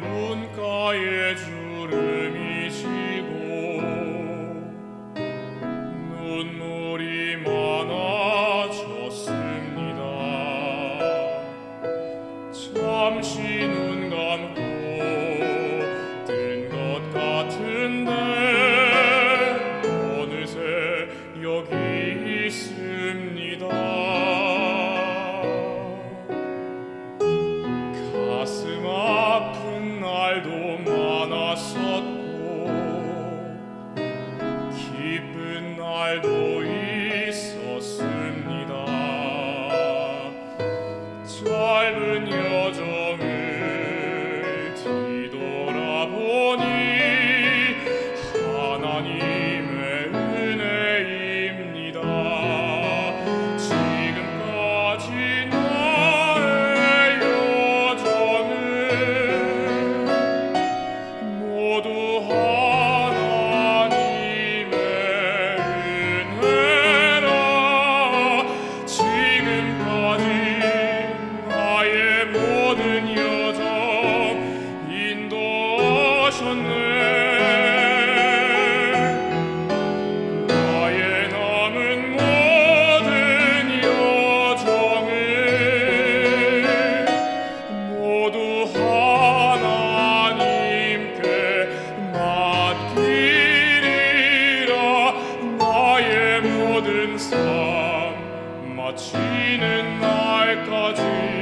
눈가에 주름이시고 눈물 알고 있었습니다. 젊은 여 마치는 날까지.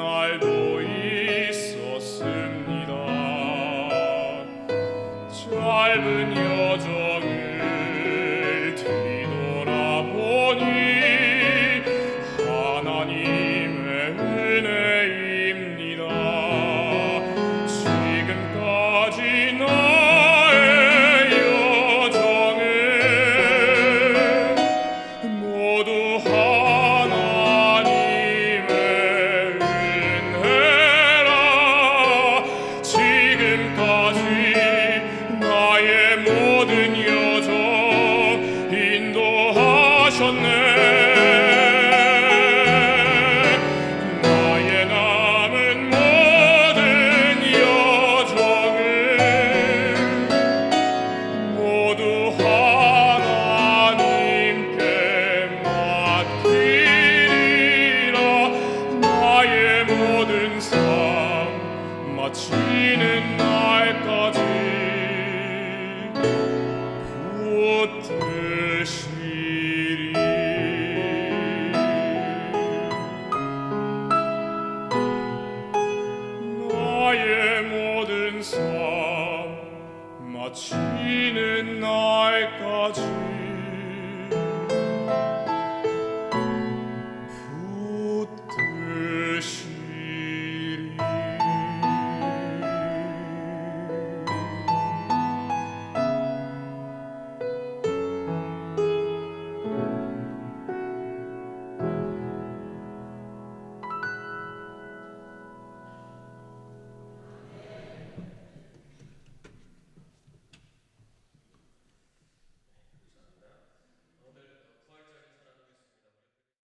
날도 있었습니다. 짧은 나의 모든 여정 인도하셨네. 나의 남은 모든 여정을 모두 하나님께 맡기리라. 나의 모든 삶 마치는 날까지 이는 날까지.